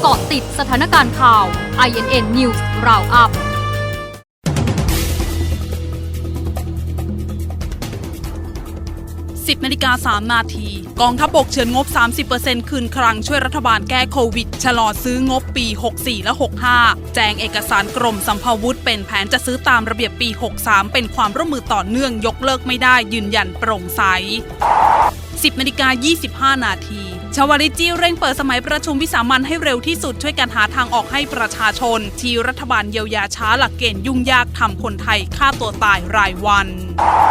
เกาะติดสถานการณ์ข่าว INN News Roundup 10นาฬิกา3นาที กองทัพบกเชิญงบ 30%คืนคลังช่วยรัฐบาลแก้โควิด ชะลอซื้องบปี 64 และ 65 แจงเอกสารกรมสัมภาวุธ เป็นแผนจะซื้อตามระเบียบปี 63 เป็นความร่วมมือต่อเนื่องยกเลิกไม่ได้ยืนยันโปร่งใส 10นาฬิกา25 นาทีชาวลิจีเร่งเปิดสมัยประชุมวิสามันให้เร็วที่สุดช่วยกันหาทางออกให้ประชาชน ที่รัฐบาลเยียวยาช้าหลักเกณฑ์ยุ่งยากทำคนไทยฆ่าตัวตายรายวัน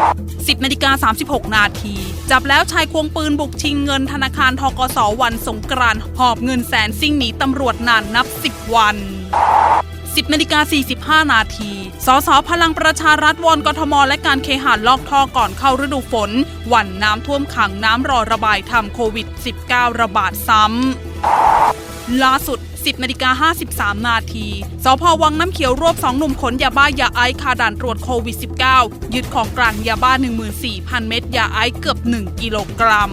10นาฬิกา36 นาทีจับแล้วชายควงปืนบุกชิงเงินธนาคารทกสวันสงกรานหอบเงินแสนซิ่งหนีตำรวจนานนับ 10 วัน 10นาฬิกา45 นาที สสพลังประชารัฐวอนกทม และการเคหะลอกท่อก่อนเข้าฤดูฝน หวันน้ำท่วมขังน้ำรอระบายทำโควิด -19 ระบาดซ้ำล่าสุด 10นาฬิกา53 นาทีสพวังน้ำเขียวรวบ2หนุ่มขนยาบ้ายาไอซ์คาด่านตรวจโควิด -19 ยึดของกลางยาบ้า 14,000 เม็ดยาไอซ์เกือบ 1 กิโลกรัม